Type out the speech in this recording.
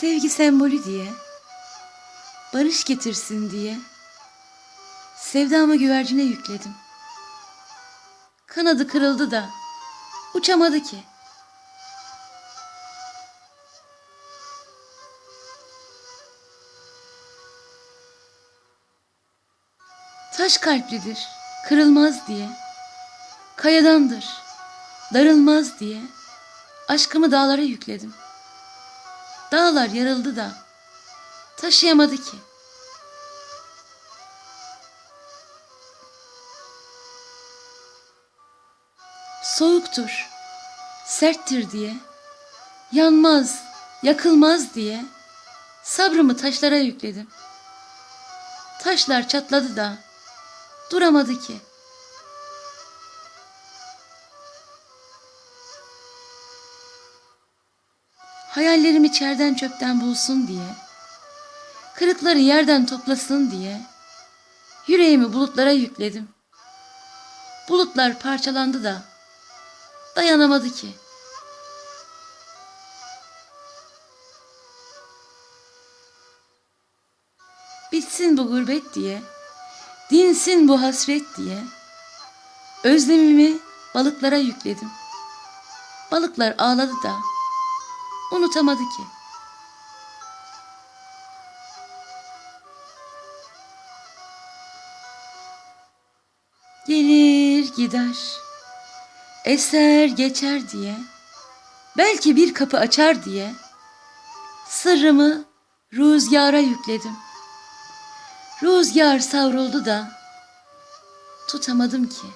Sevgi sembolü diye, barış getirsin diye, sevdamı güvercine yükledim. Kanadı kırıldı da uçamadı ki. Taş kalplidir, kırılmaz diye, kayadandır, darılmaz diye, aşkımı dağlara yükledim. Dağlar yarıldı da taşıyamadı ki. Soğuktur, serttir diye, yanmaz, yakılmaz diye sabrımı taşlara yükledim. Taşlar çatladı da duramadı ki. Hayallerim içerden çöpten bulsun diye, kırıkları yerden toplasın diye, yüreğimi bulutlara yükledim. Bulutlar parçalandı da dayanamadı ki. Bitsin bu gurbet diye, dinsin bu hasret diye, özlemimi balıklara yükledim. Balıklar ağladı da unutamadı ki. Gelir gider, eser geçer diye, belki bir kapı açar diye, sırrımı rüzgara yükledim. Rüzgar savruldu da tutamadım ki.